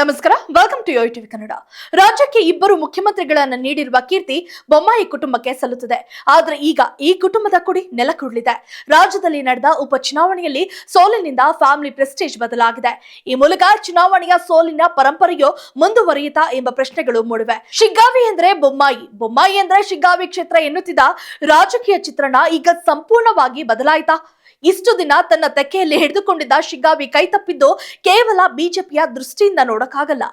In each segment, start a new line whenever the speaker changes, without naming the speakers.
ನಮಸ್ಕಾರ Two TV Kannada. ರಾಜ್ಯಕ್ಕೆ ಇಬ್ಬರು ಮುಖ್ಯಮಂತ್ರಿಗಳನ್ನು ನೀಡಿರುವ ಕೀರ್ತಿ ಬೊಮ್ಮಾಯಿ ಕುಟುಂಬಕ್ಕೆ ಸಲ್ಲುತ್ತದೆ. ಆದರೆ ಈಗ ಈ ಕುಟುಂಬದ ಕುಡಿ ನೆಲಕುರುಳಿದೆ ರಾಜ್ಯದಲ್ಲಿ ನಡೆದ ಉಪಚುನಾವಣೆಯಲ್ಲಿ ಸೋಲಿನಿಂದ ಫ್ಯಾಮಿಲಿ ಪ್ರೆಸ್ಟೇಜ್ ಬದಲಾಗಿದೆ. ಈ ಮೂಲಕ ಚುನಾವಣೆಯ ಸೋಲಿನ ಪರಂಪರೆಯು ಮುಂದುವರಿಯುತ್ತಾ ಎಂಬ ಪ್ರಶ್ನೆಗಳು ಮೂಡಿವೆ. ಶಿಗ್ಗಾವಿ ಎಂದ್ರೆ ಬೊಮ್ಮಾಯಿ. ಬೊಮ್ಮಾಯಿ ಎಂದರೆ ಶಿಗ್ಗಾವಿ ಕ್ಷೇತ್ರ ಎನ್ನುತ್ತಿದ್ದ ರಾಜಕೀಯ ಚಿತ್ರಣ ಈಗ ಸಂಪೂರ್ಣವಾಗಿ ಬದಲಾಯಿತಾ? ಇಷ್ಟು ದಿನ ತನ್ನ ತೆಕ್ಕೆಯಲ್ಲಿ ಹಿಡಿದುಕೊಂಡಿದ್ದ ಶಿಗ್ಗಾವಿ ಕೈತಪ್ಪಿದ್ದು ಕೇವಲ ಬಿಜೆಪಿಯ ದೃಷ್ಟಿಯಿಂದ ನೋಡಕ್ಕಾಗಲ್ಲ.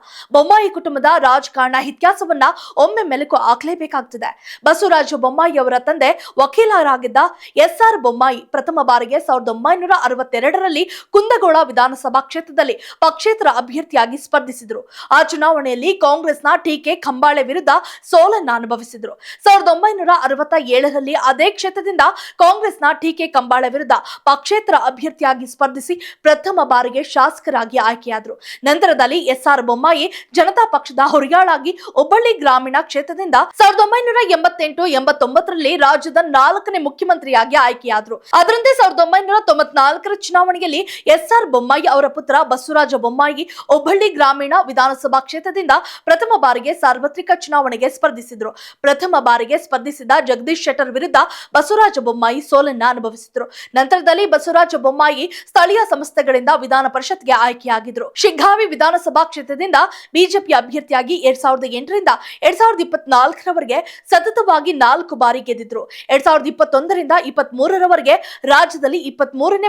ಬೊಮ್ಮಾಯಿ ಕುಟುಂಬದ ರಾಜಕಾರಣ ಇತಿಹಾಸವನ್ನ ಒಮ್ಮೆ ಮೆಲುಕು ಹಾಕಲೇಬೇಕಾಗ್ತದೆ. ಬಸವರಾಜ ಬೊಮ್ಮಾಯಿ ಅವರ ತಂದೆ ವಕೀಲರಾಗಿದ್ದ ಎಸ್ ಆರ್ ಬೊಮ್ಮಾಯಿ ಪ್ರಥಮ ಬಾರಿಗೆ ಸಾವಿರದ ಒಂಬೈನೂರ ಅರವತ್ತೆರಡರಲ್ಲಿ ಕುಂದಗೋಳ ವಿಧಾನಸಭಾ ಕ್ಷೇತ್ರದಲ್ಲಿ ಪಕ್ಷೇತರ ಅಭ್ಯರ್ಥಿಯಾಗಿ ಸ್ಪರ್ಧಿಸಿದ್ರು. ಆ ಚುನಾವಣೆಯಲ್ಲಿ ಕಾಂಗ್ರೆಸ್ನ ಟಿಕೆ ಕಂಬಾಳೆ ವಿರುದ್ಧ ಸೋಲನ್ನ ಅನುಭವಿಸಿದ್ರು. ಸಾವಿರದ ಒಂಬೈನೂರ ಅರವತ್ತ ಏಳರಲ್ಲಿ ಅದೇ ಕ್ಷೇತ್ರದಿಂದ ಕಾಂಗ್ರೆಸ್ನ ಟಿಕೆ ಕಂಬಾಳೆ ವಿರುದ್ಧ ಪಕ್ಷೇತರ ಅಭ್ಯರ್ಥಿಯಾಗಿ ಸ್ಪರ್ಧಿಸಿ ಪ್ರಥಮ ಬಾರಿಗೆ ಶಾಸಕರಾಗಿ ಆಯ್ಕೆಯಾದರು. ನಂತರದಲ್ಲಿ ಎಸ್ ಆರ್ ಬೊಮ್ಮಾಯಿ ಜನತಾ ಪಕ್ಷದ ಹುರಿಯಾಳಾಗಿ ಹುಬ್ಬಳ್ಳಿ ಗ್ರಾಮೀಣ ಕ್ಷೇತ್ರದಿಂದ ಸಾವಿರದ ಒಂಬೈನೂರ ಎಂಬತ್ತೆಂಟು ಎಂಬತ್ತೊಂಬತ್ತರಲ್ಲಿ ರಾಜ್ಯದ ನಾಲ್ಕನೇ ಮುಖ್ಯಮಂತ್ರಿಯಾಗಿ ಆಯ್ಕೆಯಾದರು. ಅದರಂತೆ ಸಾವಿರದ ಒಂಬೈನೂರ ತೊಂಬತ್ನಾಲ್ಕರ ಚುನಾವಣೆಯಲ್ಲಿ ಎಸ್ಆರ್ ಬೊಮ್ಮಾಯಿ ಅವರ ಪುತ್ರ ಬಸವರಾಜ ಬೊಮ್ಮಾಯಿ ಹುಬ್ಬಳ್ಳಿ ಗ್ರಾಮೀಣ ವಿಧಾನಸಭಾ ಕ್ಷೇತ್ರದಿಂದ ಪ್ರಥಮ ಬಾರಿಗೆ ಸಾರ್ವತ್ರಿಕ ಚುನಾವಣೆಗೆ ಸ್ಪರ್ಧಿಸಿದ್ರು. ಪ್ರಥಮ ಬಾರಿಗೆ ಸ್ಪರ್ಧಿಸಿದ ಜಗದೀಶ್ ಶೆಟ್ಟರ್ ವಿರುದ್ಧ ಬಸವರಾಜ ಬೊಮ್ಮಾಯಿ ಸೋಲನ್ನ ಅನುಭವಿಸಿದ್ರು. ನಂತರದಲ್ಲಿ ಬಸವರಾಜ ಬೊಮ್ಮಾಯಿ ಸ್ಥಳೀಯ ಸಂಸ್ಥೆಗಳಿಂದ ವಿಧಾನ ಪರಿಷತ್ಗೆ ಆಯ್ಕೆಯಾಗಿದ್ರು. ಶಿಗ್ಗಾವಿ ವಿಧಾನಸಭಾ ಕ್ಷೇತ್ರದಿಂದ ಬಿಜೆಪಿ ಅಭ್ಯರ್ಥಿಯಾಗಿ ಎರಡ್ ಸಾವಿರದ ಎಂಟರಿಂದ ಎರಡ್ ಸಾವಿರದ ಇಪ್ಪತ್ನಾಲ್ಕರವರೆಗೆ ಸತತವಾಗಿ ನಾಲ್ಕು ಬಾರಿ ಗೆದ್ದಿದ್ರು. ಎರಡ್ ಸಾವಿರದ ಇಪ್ಪತ್ತೊಂದರಿಂದ ಇಪ್ಪತ್ಮೂರರವರೆಗೆ ರಾಜ್ಯದಲ್ಲಿ ಇಪ್ಪತ್ತ್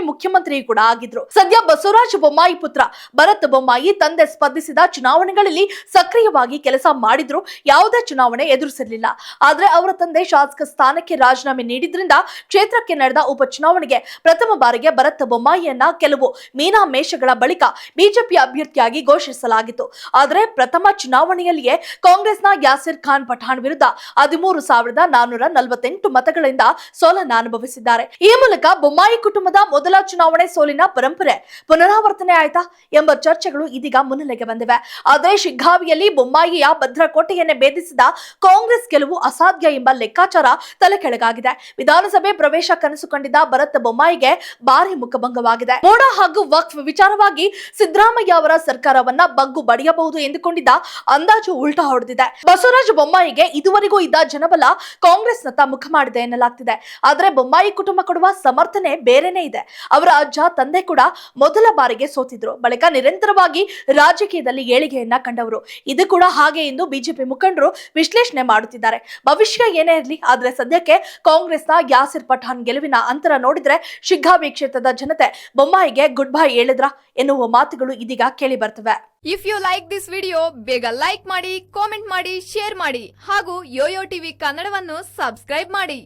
ಮುಖ್ಯಮಂತ್ರಿ ಕೂಡ ಆಗಿದ್ರು. ಸದ್ಯ ಬಸವರಾಜ ಬೊಮ್ಮಾಯಿ ಪುತ್ರ ಭರತ್ ಬೊಮ್ಮಾಯಿ ತಂದೆ ಸ್ಪರ್ಧಿಸಿದ ಚುನಾವಣೆಗಳಲ್ಲಿ ಸಕ್ರಿಯವಾಗಿ ಕೆಲಸ ಮಾಡಿದ್ರು. ಯಾವುದೇ ಚುನಾವಣೆ ಎದುರಿಸಿರಲಿಲ್ಲ. ಆದ್ರೆ ಅವರ ತಂದೆ ಶಾಸಕ ಸ್ಥಾನಕ್ಕೆ ರಾಜೀನಾಮೆ ನೀಡಿದ್ರಿಂದ ಕ್ಷೇತ್ರಕ್ಕೆ ನಡೆದ ಉಪಚುನಾವಣೆಗೆ ಪ್ರಥಮ ಬಾರಿಗೆ ಭರತ್ ಬೊಮ್ಮಾಯಿಯನ್ನ ಕೆಲವು ಮೀನಾಮೇಷಗಳ ಬಳಿಕ ಬಿಜೆಪಿ ಅಭ್ಯರ್ಥಿಯಾಗಿ ಘೋಷಿಸಲಾಗಿತ್ತು. ಆದರೆ ಪ್ರಥಮ ಚುನಾವಣೆಯಲ್ಲಿಯೇ ಕಾಂಗ್ರೆಸ್ನ ಯಾಸಿರ್ ಖಾನ್ ಪಠಾಣ್ ವಿರುದ್ಧ ಹದಿಮೂರು ಸಾವಿರದ ನಾನೂರ ನಲವತ್ತೆಂಟು ಮತಗಳಿಂದ ಸೋಲನ್ನ ಅನುಭವಿಸಿದ್ದಾರೆ. ಈ ಮೂಲಕ ಬೊಮ್ಮಾಯಿ ಕುಟುಂಬದ ಮೊದಲ ಚುನಾವಣೆ ಸೋಲಿನ ಪರಂಪರೆ ಪುನರಾವರ್ತನೆ ಆಯ್ತಾ ಎಂಬ ಚರ್ಚೆಗಳು ಇದೀಗ ಮುನ್ನೆಲೆಗೆ ಬಂದಿವೆ. ಆದರೆ ಶಿಗ್ಗಾವಿಯಲ್ಲಿ ಬೊಮ್ಮಾಯಿಯ ಭದ್ರಕೋಟೆಯನ್ನೇ ಭೇದಿಸಿದ ಕಾಂಗ್ರೆಸ್ ಗೆಲುವು ಅಸಾಧ್ಯ ಎಂಬ ಲೆಕ್ಕಾಚಾರ ತಲೆ ಕೆಳಗಾಗಿದೆ ವಿಧಾನಸಭೆ ಪ್ರವೇಶ ಕನಸು ಕಂಡಿದ್ದ ಭರತ್ ಬೊಮ್ಮಾಯಿಗೆ ಭಾರಿ ಮುಖಭಂಗವಾಗಿದೆ. ಮೋಡ ಹಾಗೂ ವಕ್ಫ್ ವಿಚಾರವಾಗಿ ಸಿದ್ದರಾಮಯ್ಯ ಅವರ ಸರ್ಕಾರವನ್ನ ಬಗ್ಗು ಬಡಿಯಬಹುದು ಎಂದುಕೊಂಡಿದ್ದ ಅಂದಾಜು ಉಲ್ಟಾ ಹೊಡೆದಿದೆ. ಬಸವರಾಜ ಬೊಮ್ಮಾಯಿಗೆ ಇದುವರೆಗೂ ಇದ್ದ ಜನಬಲ ಕಾಂಗ್ರೆಸ್ನತ್ತ ಮುಖ ಮಾಡಿದೆ ಎನ್ನಲಾಗ್ತಿದೆ. ಆದರೆ ಬೊಮ್ಮಾಯಿ ಕುಟುಂಬ ಕೊಡುವ ಸಮರ್ಥನೆ ಬೇರೆನೇ ಇದೆ. ಅವರ ಅಜ್ಜ ತಂದೆ ಕೂಡ ಮೊದಲ ಬಾರಿಗೆ ಸೋತಿದ್ರು. ಬಳಿಕ ನಿರಂತರವಾಗಿ ರಾಜಕೀಯದಲ್ಲಿ ಏಳಿಗೆಯನ್ನ ಕಂಡವರು. ಇದು ಕೂಡ ಹಾಗೆ ಎಂದು ಬಿಜೆಪಿ ಮುಖಂಡರು ವಿಶ್ಲೇಷಣೆ ಮಾಡುತ್ತಿದ್ದಾರೆ. ಭವಿಷ್ಯ ಏನೇ ಇರಲಿ, ಆದ್ರೆ ಸದ್ಯಕ್ಕೆ ಕಾಂಗ್ರೆಸ್ನ ಯಾಸಿರ್ ಪಠಾನ್ ಗೆಲುವಿನ ಅಂತರ ನೋಡಿದ್ರೆ ಶಿಗ್ಗಾವಿ ಕ್ಷೇತ್ರದ ಜನತೆ ಬೊಮ್ಮಾಯಿಗೆ ಗುಡ್ ಬೈ ಹೇಳಿದ್ರ ಎನ್ನುವ ಮಾತುಗಳು ಇದೀಗ ಕೇಳಿ ಬರ್ತವೆ.
If you like this video ಬೇಗ ಲೈಕ್ ಮಾಡಿ ಕಾಮೆಂಟ್ ಮಾಡಿ ಶೇರ್ ಮಾಡಿ ಹಾಗೂ ಯೋಯೋ ಟಿವಿ ಕನ್ನಡವನ್ನು ಸಬ್ಸ್ಕ್ರೈಬ್ ಮಾಡಿ.